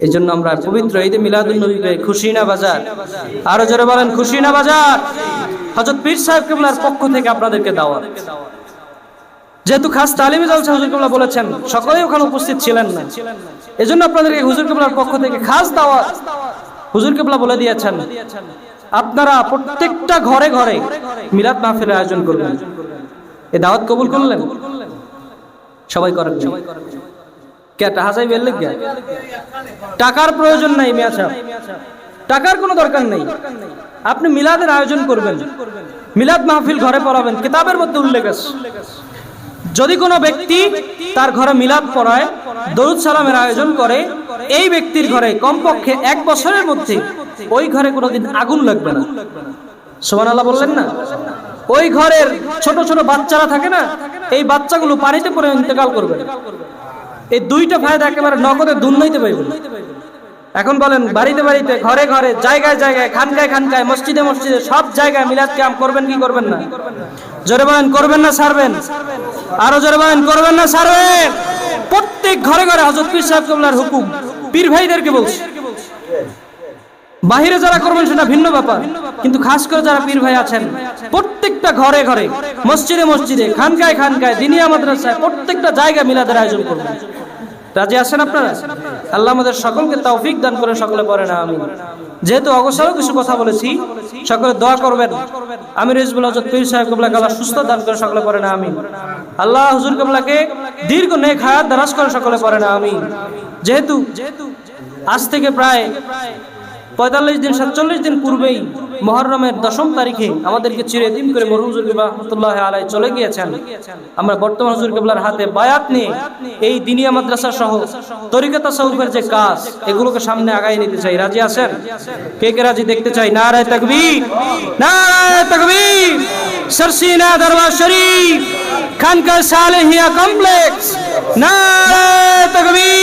এই জন্য আমরা পবিত্র ঈদে মিলাদুল নবীকে খুশি না বাজার। আরও জোরে বলেন খুশি না বাজার। হজরত পীর সাহেব কেবলার পক্ষ থেকে আপনাদেরকে দাওয়াত। যেহেতু খাস তালিমে জলসা হুজুর কেবলা বলেছেন, সকলেই ওখানে উপস্থিত ছিলেন না। এজন্য আপনাদেরকে হুজুর কেবলার পক্ষ থেকে খাস দাওয়াত। হুজুর কেবলা বলে দিয়েছেন, আপনারা প্রত্যেকটা ঘরে ঘরে মিলাদ মাহফিলের আয়োজন করবেন। এই দাওয়াত কবুল করলেন? সবাই করেন কে, টাকা চাই কে টাকার প্রয়োজন নাই মিয়া সাহেব। টাকার কোনো দরকার নেই। আপনি মিলাদের আয়োজন করবেন। মিলাদ মাহফিল ঘরে পড়াবেন। কিতাবের মধ্যে উল্লেখ আছে। যদি কোনো ব্যক্তি তার ঘরে মিলাদ পড়ায়, দরুদ সালামের আয়োজন করে, এই ব্যক্তির ঘরে কমপক্ষে এক বছরের মধ্যে ওই ঘরে কোনোদিন আগুন লাগবে না। সোমান আল্লাহ বললেন না? ওই ঘরের ছোট ছোট বাচ্চারা থাকে না, এই বাচ্চাগুলো পানিতে পড়ে ইন্তেকাল করবে। এই দুইটা ফায়দা একেবারে নগদে দুর্নীতি পাইব এখন বলেন, বাড়িতে বাড়িতে, ঘরে ঘরে, জায়গায় জায়গায়, খানকায় খানকায়, মসজিদে মসজিদে, সব জায়গায় মিলাদ ক্যাম্প করবেন কি করবেন না? জোরে বলেন, করবেন না, সারবেন? আরও জোরে বলেন, করবেন না, সারবেন? প্রত্যেক ঘরে ঘরে হজরত পীর সাহেব কবলার হুকুম। পীর ভাইদেরকে বলছি। বাহিরে যারা করবেন সেটা ভিন্ন ব্যাপার। কিন্তু খাস করে যারা পীর ভাই আছেন, প্রত্যেকটা ঘরে ঘরে, মসজিদে মসজিদে, খানকায় খানকায়, দিনিয়া মাদ্রাসায় প্রত্যেকটা জায়গায় মিলাদের আয়োজন করবেন। রাজি আছেন আপনারা? আল্লাহ আমাদের সকলকে তৌফিক দান করে সকলে পরে না আমি যেহেতু অগসারও কিছু কথা বলেছি, সকলে দোয়া করবেন। আমি রেজবুল হজরত পীর সাহেব কবলা কালা সুস্থ দান করে সকলে পরে না আমি আল্লাহ হুজুর কবলাকে দীর্ঘ নেক হায়াত দারাজ করে সকলে পরে না আমি যেহেতু আজ থেকে প্রায় পঁয়তাল্লিশ দিন, সাতচল্লিশ দিন পূর্বেই মহরমের দশম তারিখে আমাদেরকে চিরে দিন করে মরহুম হুজুর রহমতুল্লাহ আলাই চলে গিয়েছেন। আমরা বর্তমান হুজুর কেবলার হাতে বায়াত নিয়ে এই দিনিয়া মাদ্রাসা সহ তরিকতা সৌফের যে কাজ, এগুলোকে সামনে আগাই নিতে চাই। রাজি আছেন? কে কে রাজি দেখতে চাই? তাকবীর! সরসিনা দরবার শরীফ! খানকা সালেহিয়া কমপ্লেক্স! নারায় তাকবীর!